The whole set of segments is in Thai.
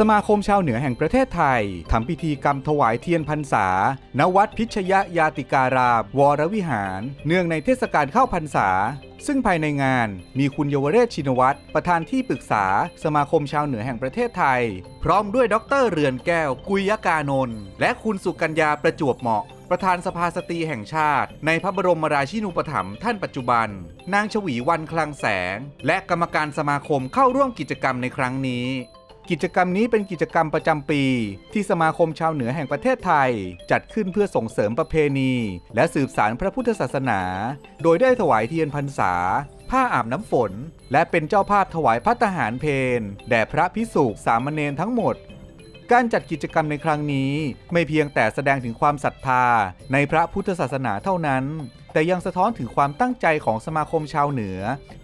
สมาคมชาวเหนือแห่งประเทศไทยทำพิธีกรรมถวายเทียนพรรษา ณ วัดพิชยยาติการามวรวิหาร เนื่องในเทศกาลเข้าพรรษา ซึ่งภายในงานมีคุณเยาวเรศชินวัตรประธานที่ปรึกษา สมาคมชาวเหนือแห่งประเทศไทย พร้อมด้วยดรเรือนแก้ว กุยยกานนท์และคุณสุกัญญาประจวบเหมาะประธานสภาสตรีแห่งชาติ ในพระบรมราชินูปถัมภ์ท่านปัจจุบัน นางชวีวันคลังแสง และกรรมการสมาคมเข้าร่วมกิจกรรมในครั้งนี้ กิจกรรมนี้เป็นกิจกรรมประจำปี ที่สมาคมชาวเหนือแห่งประเทศไทย จัดขึ้นเพื่อส่งเสริมประเพณี และสืบสารพระพุทธศาสนา โดยได้ถวายเทียนพรรษา ผ้าอาบน้ำฝน และเป็นเจ้าภาพถวายพัตตาหารเพนแด่พระพิสุสามเณรทั้งหมดการจัดกิจกรรมในครั้งนี้ไม่เพียงแต่แสดงถึงความศรัทธาในพระพุทธศาสนาเท่านั้น แต่ยังสะท้อนถึงความตั้งใจของสมาคมชาวเหนือ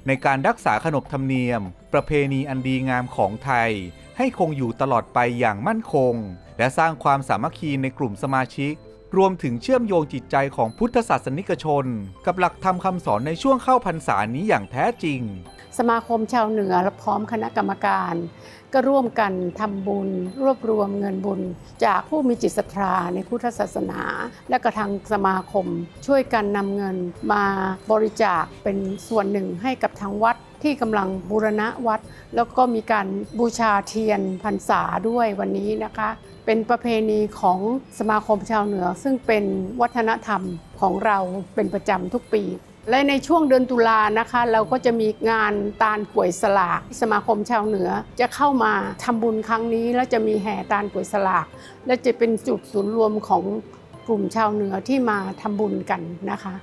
ในการรักษาขนบธรรมเนียม ประเพณีอันดีงามของไทย ให้คงอยู่ตลอดไปอย่างมั่นคง และสร้างความสามัคคีในกลุ่มสมาชิก รวมถึงเชื่อมโยงจิตใจของพุทธศาสนิกชน กับหลักธรรมคำสอนในช่วงเข้าพรรษานี้อย่างแท้จริง สมาคมชาวเหนือและพร้อมคณะกรรมการ ก็ร่วมกันทำบุญ รวบรวมเงินบุญ จากผู้มีจิตศรัทธาในพุทธศาสนา และกระทางสมาคม ช่วยกันนำเงินมาบริจาคเป็นส่วนหนึ่งให้กับทางวัดที่กำลังบูรณะวัด แล้วก็มีการบูชาเทียนพรรษาด้วยวันนี้นะคะ เป็นประเพณีของสมาคมชาวเหนือ ซึ่งเป็นวัฒนธรรมของเราเป็นประจำทุกปี และในช่วงเดือนตุลานะคะ เราก็จะมีงานตาลป่วยสลากสมาคมชาวเหนือจะเข้ามาทำบุญครั้งนี้ แล้วจะมีแห่ตาลป่วยสลาก และจะเป็นจุดศูนย์รวมของกลุ่มชาวเหนือที่มาทำบุญกันนะคะ